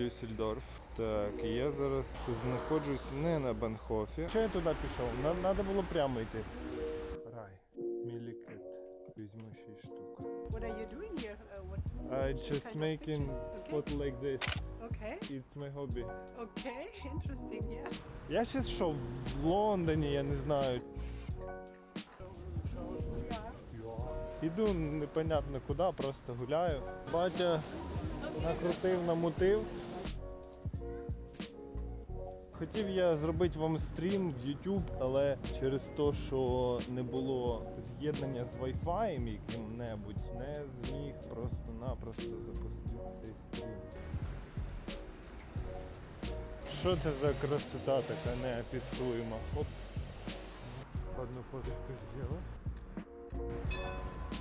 Дюссельдорф. Так, я зараз знаходжусь не на Банхофі. Що я туди пішов? Треба було прямо йти. Рай. Мілікет. Візьму 6 штук. What are you doing here? Uh, what I just making pictures? Okay. like this. Okay. It's my hobby. Okay. Interesting. Yeah. Я ще що в Лондоні, я не знаю. Іду непонятно куди, просто гуляю. Батя накрутив, намутив. Хотів я зробити вам стрім в YouTube, але через те, що не було з'єднання з Wi-Fi яким-небудь, не зміг просто-напросто запустити цей стрім. Що це за красота така неописуема? Оп. Одну фоточку зробив.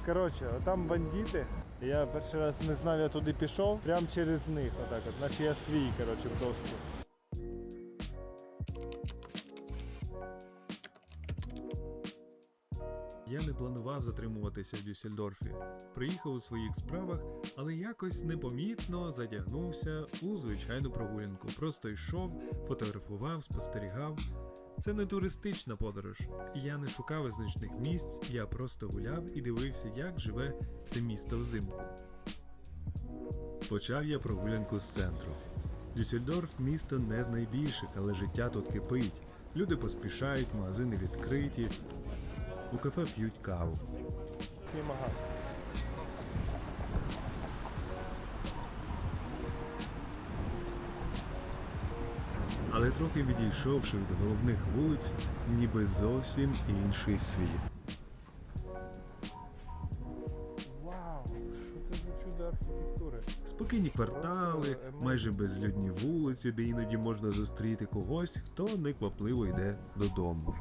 Коротше, там бандити. Я перший раз не знав, я туди пішов, прямо через них, отак от, наче я свій, коротше, в доску. Я не планував затримуватися в Дюссельдорфі. Приїхав у своїх справах, але якось непомітно затягнувся у звичайну прогулянку. Просто йшов, фотографував, спостерігав. Це не туристична подорож. Я не шукав визначних місць, я просто гуляв і дивився, як живе це місто взимку. Почав я прогулянку з центру. Дюссельдорф місто не з найбільших, але життя тут кипить. Люди поспішають, магазини відкриті, у кафе п'ють каву. Який. Але трохи відійшовши від головних вулиць, ніби зовсім інший світ. Вау, що це за чудо архітектури? Спокійні квартали, майже безлюдні вулиці, де іноді можна зустріти когось, хто неквапливо йде додому.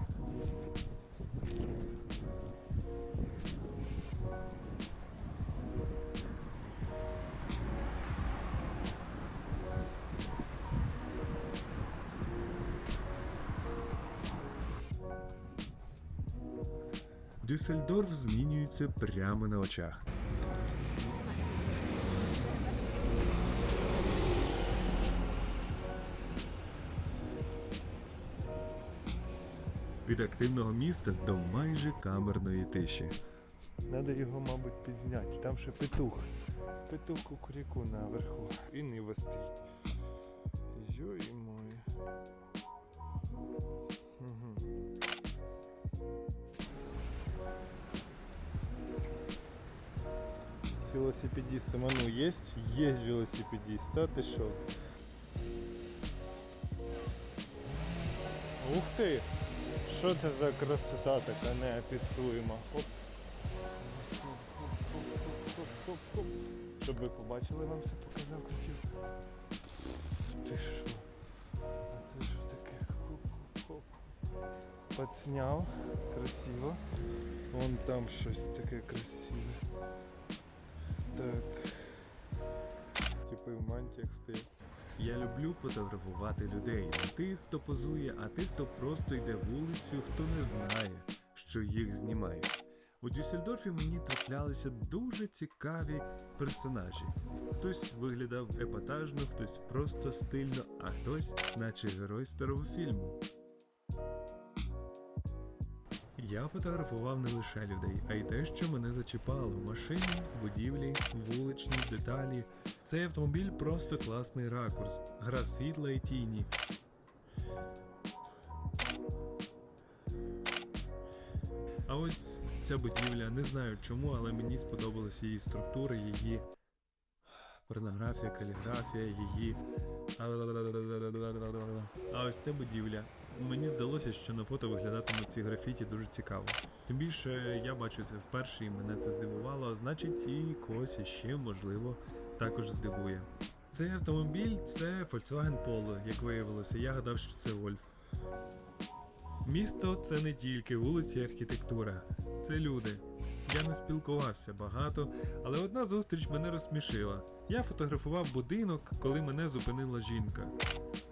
Дюссельдорф змінюється прямо на очах. Від активного міста до майже камерної тиші. Надо його, мабуть, підзняти. Там ще петух. Петух кукуріку наверху. І ниво стоїть. Мой. Велосипедистом, а ну есть? Есть велосипедист, а ты шо? Ух ти! Що це за красота така неописуема? Оп. Щоб ви побачили, вам все показав красиво. Ти що? А це що таке? Хоп-хоп-хоп. Подсняв. Красиво. Вон там щось таке красиве. Так. Типи в мантіях стоять. Я люблю фотографувати людей, тих, хто позує, а тих, хто просто йде вулицю, хто не знає, що їх знімають. У Дюссельдорфі мені траплялися дуже цікаві персонажі. Хтось виглядав епатажно, хтось просто стильно, а хтось, наче герой старого фільму. Я фотографував не лише людей, а й те, що мене зачіпало: машини, будівлі, вуличні деталі. Цей автомобіль просто класний ракурс, гра світла і тіні. А ось ця будівля, не знаю чому, але мені сподобалася її структура, її порнографія, каліграфія, її. А ось ця будівля. Мені здалося, що на фото виглядатимуть ці графіті дуже цікаво. Тим більше я бачу це вперше і мене це здивувало, значить і когось іще, можливо, також здивує. Цей автомобіль це Volkswagen Polo, як виявилося, я гадав, що це Golf. Місто це не тільки вулиці і архітектура, це люди. Я не спілкувався багато, але одна зустріч мене розсмішила. Я фотографував будинок, коли мене зупинила жінка.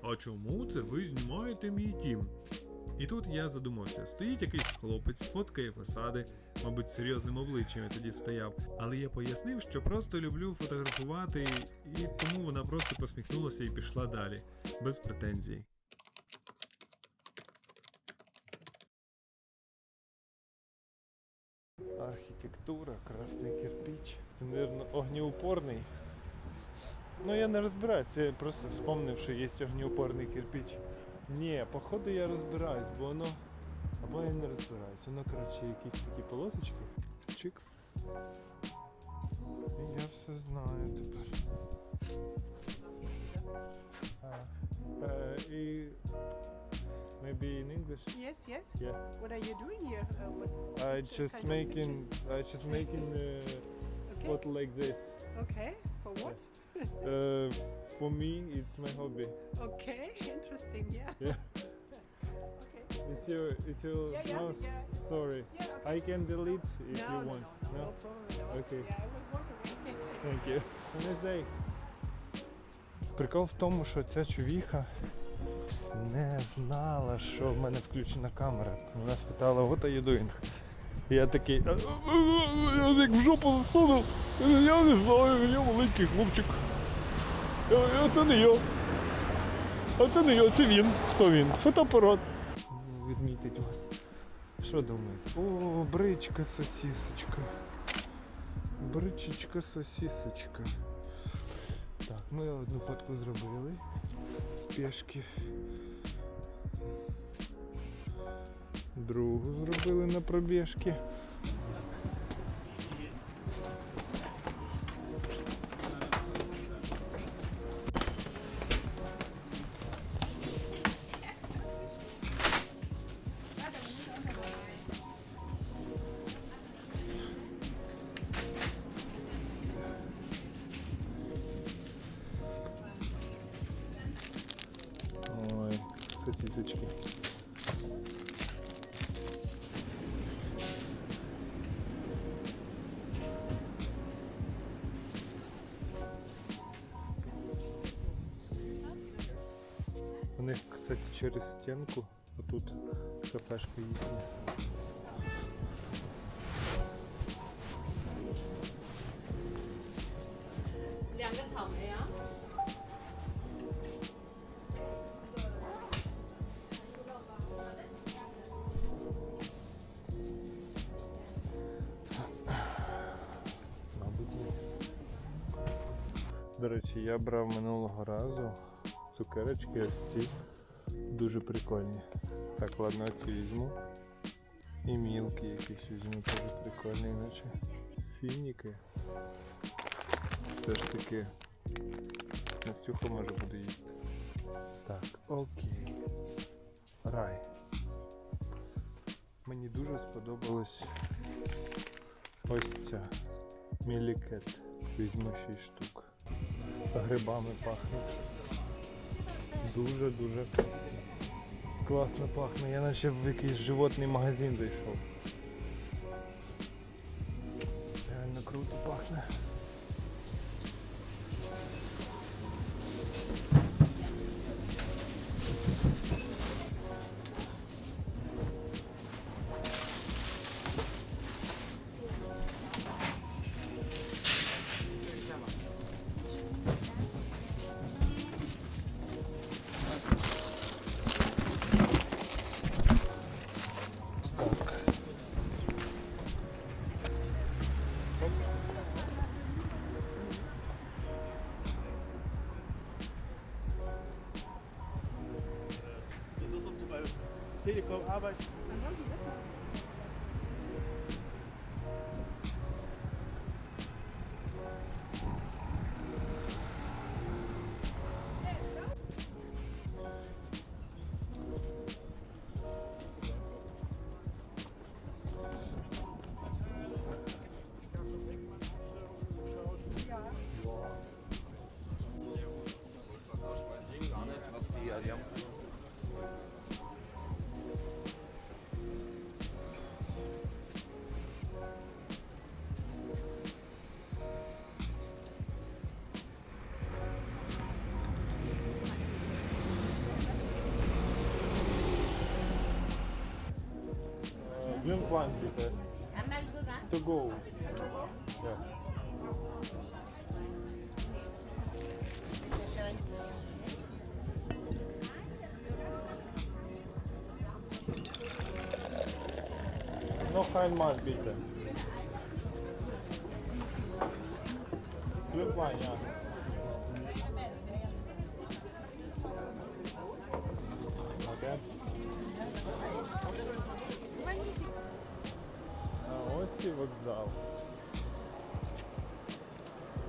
А чому це ви знімаєте мій дім? І тут я задумався: стоїть якийсь Хлопець фоткає фасади, мабуть, серйозним обличчям я тоді стояв. Але я пояснив, що просто люблю фотографувати, і тому вона просто посміхнулася і пішла далі, без претензій. Архітектура, красний кирпич. Це, мабуть, огнеупорний. Ну я не розбираюся, я просто вспомнив, що є огнеупорний кирпич. Ні, походу я розбираюсь, бо воно. Або я не розбираюсь. Воно, коротше, якісь такі полосочки. Чикс. Я все знаю тепер. А, е, і... Maybe in English? Yes, yes. Yeah. What are you doing here? Uh, what, I what just kind of making images? I just making uh, Okay. photo like this. Okay. For what? Uh, for me, it's my hobby. Okay. Interesting. Yeah. Yeah. okay. It's your it's your Yeah, yeah, mouse. yeah. Sorry, Yeah. Okay. I can delete if no, you no, want. no, no, no problem. No. Okay. Yeah, I was wondering. Thank you. Have a nice day. Прикол в тому, що ця човіха не знала, що в мене включена камера. Вона спитала, what are you doing? Я такий, «А, а, а, я як в жопу засунув, я не знаю, я маленький хлопчик. Я, це не я. А це не я, це він. Хто він? Фотоапарат. Відмітить вас. Що думаєте? О, бричка, сосісочка. Бричечка, сосісочка. Так, ми одну фотку зробили. Спешки. Другу зробили на пробіжки. Сосисочки. У них, кстати, через стенку, отут кафешка їхня. Речі, я брав минулого разу цукерочки ось ці. Дуже прикольні. Так, ладно, ці візьму. І мілки якісь візьму, теж прикольні, наче. Фініки. Все ж таки. Настюха може буде їсти. Так, окей. Рай. Мені дуже сподобалось ось ця мілікет. Візьму 6 штук. Грибами пахне. Дуже-дуже класно пахне. Я наче в якийсь животний магазин зайшов. Arbeitsplätze. Yung kwan dito. Amalgudan? To go. To go? Yeah. Noch einmal bitte. one, yeah. Okay. А ось і вокзал.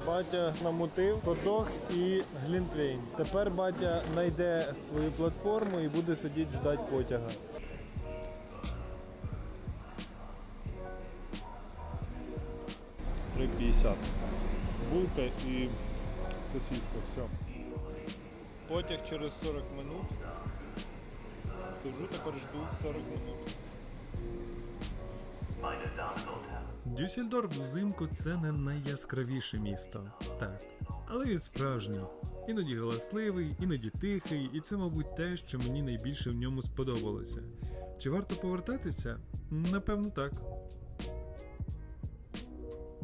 Батя намутив ходох і глінтвейн. Тепер батя знайде свою платформу і буде сидіти ждати потяга. Три п'ятдесят. Булка і сосиска, все. Потяг через 40 минут. Сижу тепер жду 40 минут. Дюссельдорф взимку це не найяскравіше місто, так. Але він справжній, іноді галасливий, іноді тихий, і це, мабуть, те, що мені найбільше в ньому сподобалося. Чи варто повертатися? Напевно, так.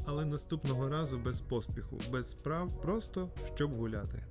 Але наступного разу без поспіху, без справ, просто щоб гуляти.